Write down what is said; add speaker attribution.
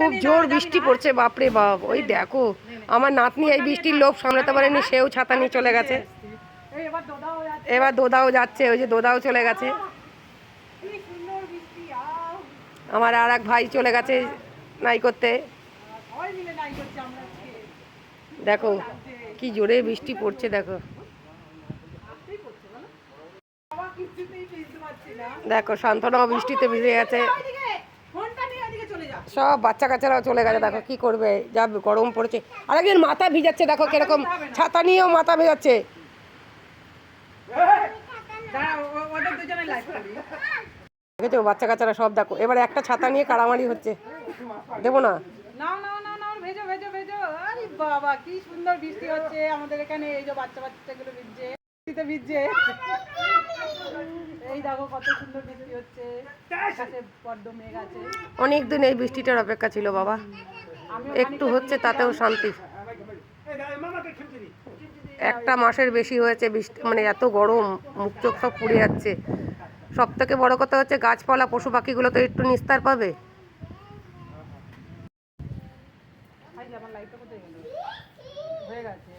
Speaker 1: খুব জোর বৃষ্টি পড়ছে বাপরে বাপ ওই দেখো আমার নাতনি এই বৃষ্টির লোভ সামলাতে পারেনি সেও ছাতা নিয়ে চলে গেছে।
Speaker 2: এবার দোদাও যাচ্ছে।
Speaker 1: ওই যে দোদাও চলে গেছে। আমার আর এক ভাই চলে গেছে নাই করতে। দেখো কি জোরে বৃষ্টি পড়ছে দেখো। দেখো শান্তনাও বৃষ্টিতে ভিজে গেছে
Speaker 2: ওইদিকে ফোনটা নিয়ে ওইদিকে চলে যা
Speaker 1: সব বাচ্চা কাচ্চারাও চলে গেছে, দেখো কি করবে, যা গরম পড়েছে। আর একজন মাথা ভিজাচ্ছে, দেখো কীরকম ছাতা নিয়েও মাথা ভিজাচ্ছে। দেখেছ, বাচ্চা কাচ্চারা সব দেখো। এবার একটা ছাতা নিয়ে কাড়ামাড়ি হচ্ছে। দেবো না?
Speaker 2: বাবা, কি সুন্দর বৃষ্টি হচ্ছে। আমাদের এখানে এই যে বাচ্চা বাচ্চাগুলো ভিজছে ভিজছে। দেখো কত সুন্দর বৃষ্টি হচ্ছে। বড্ড মেঘ আছে।
Speaker 1: অনেক দিন এই বৃষ্টিটার অপেক্ষা ছিল বাবা। একটু হচ্ছে তাতেও শান্তি। একটা মাসের বেশি হয়েছে বৃষ্টি মানে এত গরম মুখ চোখ সব পুড়ে যাচ্ছে। সব থেকে বড় কথা হচ্ছে গাছপালা পশু পাখিগুলো তো একটু নিস্তার পাবে।
Speaker 2: হয়ে গেছে